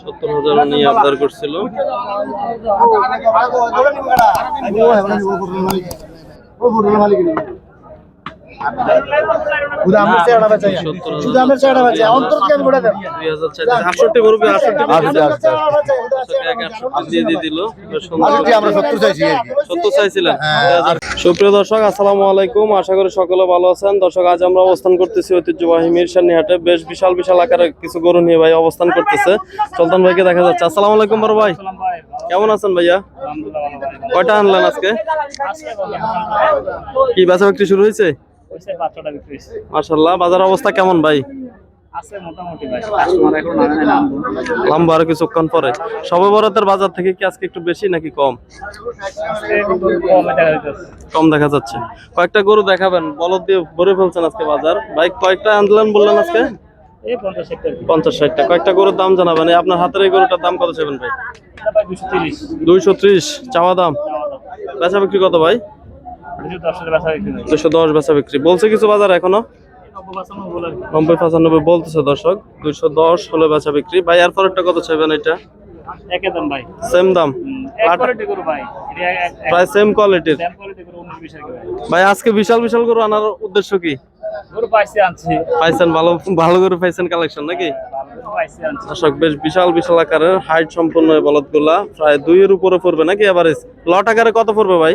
সত্তর হাজার নিয়ে আবদার করছিল সত্তর হাজার সুপ্রিয় দর্শক আসসালামু আলাইকুম আশা করি সকলে ভালো আছেন দর্শক আজ আমরা অবস্থান করতেছি ঐতিহ্যবাহী মিরসানি হাটে বেশ বিশাল বিশাল আকারে কিছু গরু নিয়ে ভাই অবস্থান করতেছে সুলতান ভাইকে দেখা যাচ্ছে আসসালামু আলাইকুম বড় ভাই কেমন আছেন ভাইয়া কয়টা আনলেন আজকে কি বেচা বিক্রি শুরু হয়েছে মার্শাল্লাহ বাজার অবস্থা কেমন ভাই? লম্বা আর কিছুক্ষণ পরে। সবে বরাতের বাজার থেকে কি আজকে একটু বেশি নাকি কম? কম দেখা যাচ্ছে। কয়েকটা গরু দেখাবেন বলদ দিয়ে ভরে ফেলছেন আজকে বাজার। ভাই কয়েকটা বললেন আজকে? পঞ্চাশ ষাটটা কয়েকটা গরুর দাম জানাবেন। আপনার হাতের এই গরুটার দাম কত চাইবেন ভাই? দুইশো ত্রিশ। চাওয়া দাম। বেচা বিক্রি কত ভাই? দুশো দশ বেচা বিক্রি। বলছে কিছু বাজার এখনও? নব্বই পঁচানব্বই বলতেছে দর্শক। দুইশো দশ হলে বেচা বিক্রি। ভাই আর পরেরটা কত চাইবেন এটা? সেম দাম। প্রায় সেম কোয়ালিটির ভাই আজকে বিশাল বিশাল গরু আনার উদ্দেশ্য কি? পাইছেন ভালো ভালো করে পাইছেন কালেকশন নাকি? দর্শক বেশ বিশাল বিশাল আকারের হাইট সম্পন্ন বলদগুলা। প্রায় দুইয়ের উপরে পড়বে নাকি এভারেজ লট আকারে কত পড়বে ভাই?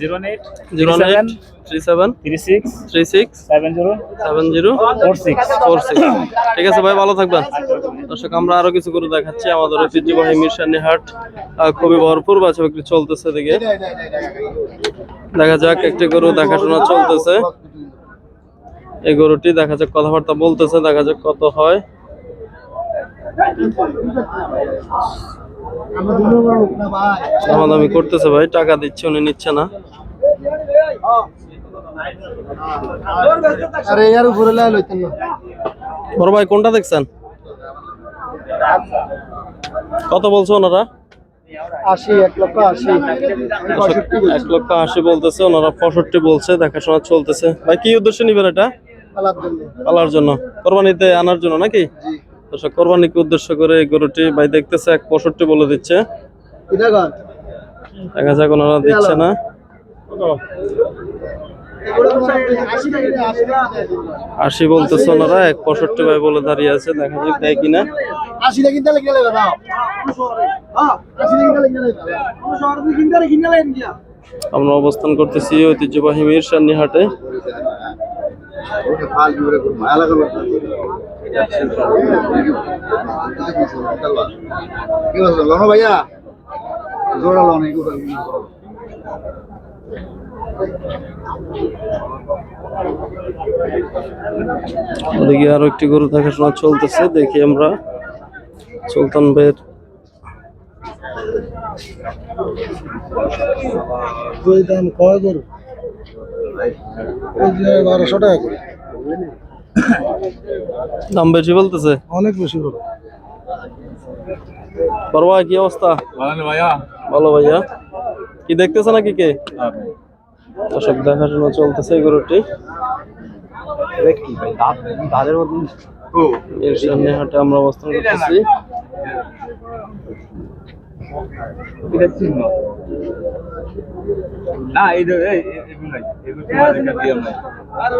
Zero eight zero eight three seven three six three six seven zero seven zero four six four six ঠিক আছে ভাই ভালো থাকবেন। দর্শক আমরা আরও কিছু করে দেখাচ্ছি। আমাদের ঐতিহ্যবাহী মিরসানি হাট খুবই ভরপুর বাচ্চা বিক্রি চলতেছে দিকে দেখা যাক একটি গরু দেখাশোনা চলতেছে। এই গরুটি দেখা যাক কথাবার্তা বলতেছে দেখা যাক কত হয়। দামাদামি করতেছে ভাই টাকা দিচ্ছে উনি নিচ্ছে না। বড় ভাই কোনটা দেখছেন? কত বলছো ওনারা? আশি এক লক্ষ আশি। এক লক্ষ আশি বলতেছে ওনারা পঁয়ষট্টি বলছে দেখাশোনা চলতেছে। ভাই কি উদ্দেশ্য নিবেন এটা? পালার জন্য। কোরবানিতে আনার জন্য নাকি? দর্শক কোরবানিকে উদ্দেশ্য করে এই গরুটি ভাই দেখতেছে এক পঁয়ষট্টি বলে দিচ্ছে। দেখা যাক ওনারা দিচ্ছে না। আশি বলতেছে ওনারা এক পঁয়ষট্টি ভাই বলে দাঁড়িয়ে আছে দেখা যাক দেয় কিনা। গেলে আমরা অবস্থান করতেছি ঐতিহ্যবাহী মিরসানি হাটে। ওদিকে আরও একটি গরু দেখাশোনা চলতেছে, দেখি আমরা। সুলতান ভাইয়ের দাম কয় গরু? বারোশো টাকা করে। দাম বেশি বলতেছে? অনেক বেশি গরু বড় কি অবস্থা? ভালো ভাইয়া। কি দেখতেছে নাকি কে? দর্শক দেখাশোনা চলতেছে এই গরুটি। এর সামনে হাঁটে আমরা অবস্থান করতেছি। না এই যে এই নাই। এগুলো তোমার এখানে দিয়ে নাই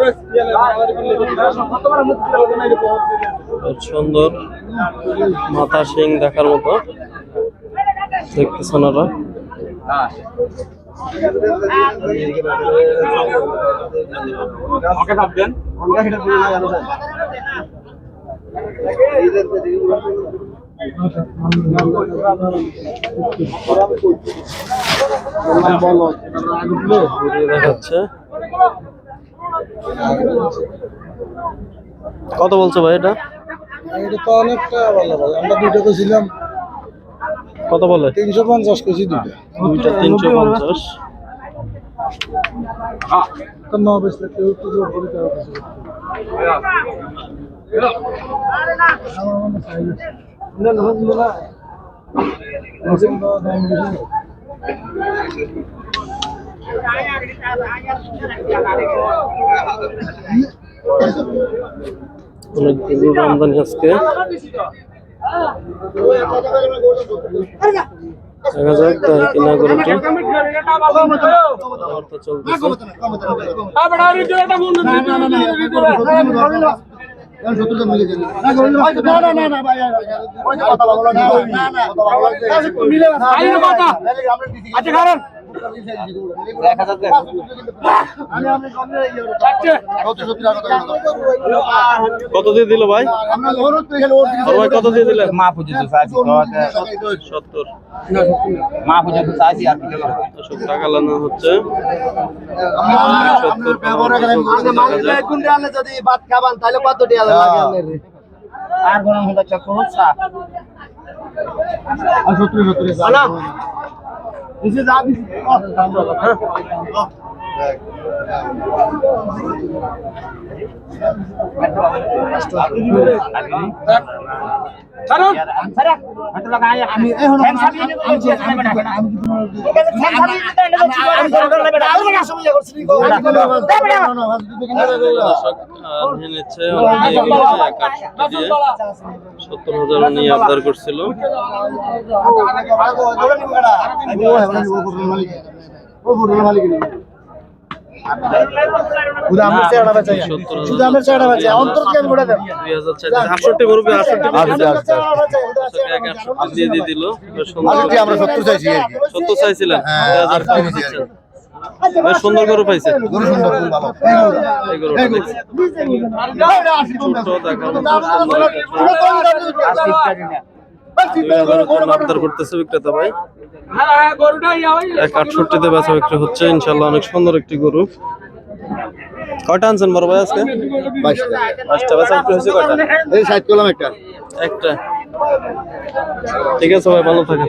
বেশ সুন্দর। মাথা শিং দেখার মতো। দেখতেছেন ওরা? ওকে ভাববেন ঘুরিয়ে দেখাচ্ছে কত বলছো ভাই এটা? এটা তো অনেকটা ভালো ভাই আমরা দুটো কত বলে? তিনশো পঞ্চাশ কেজি দুইটা। দুইটা তিনশো পঞ্চাশ। আমার অনেক গরুর আমদানি আজকে। দেখা যাক তাই কিনা গরুটি চলতেছে। আচ্ছা কারণ কত দিয়ে দিল ভাই? ভাই কত দিয়ে দিলেন মা পুজো তো সাজি সত্তর। মা পুজো তো সাজি আর কিছু না টাকা লানো হচ্ছে। যদি ভাত খাবান তাহলে কত লাগে আর গরম হলো চক্কর সা সত্তর সত্তর না নিচে যা দিছি কারণ সত্তর হাজার নিয়ে আবদার করছিল সত্তর হাজার দুই আমরা সত্তর চাইছি। সত্তর। বেশ সুন্দর গরু পাইছে। সুন্দর আবদার করতেছে বিক্রেতা ভাই। এক আটষট্টিতে বেচা বিক্রি হচ্ছে ইনশাল্লাহ অনেক সুন্দর একটি গরু। কয়টা আনছেন বড় ভাই আজকে? পাঁচটা বেচা বিক্রি হয়েছে কয়টা? এই সাইড করলাম একটা। একটা। ঠিক আছে ভাই ভালো থাকেন।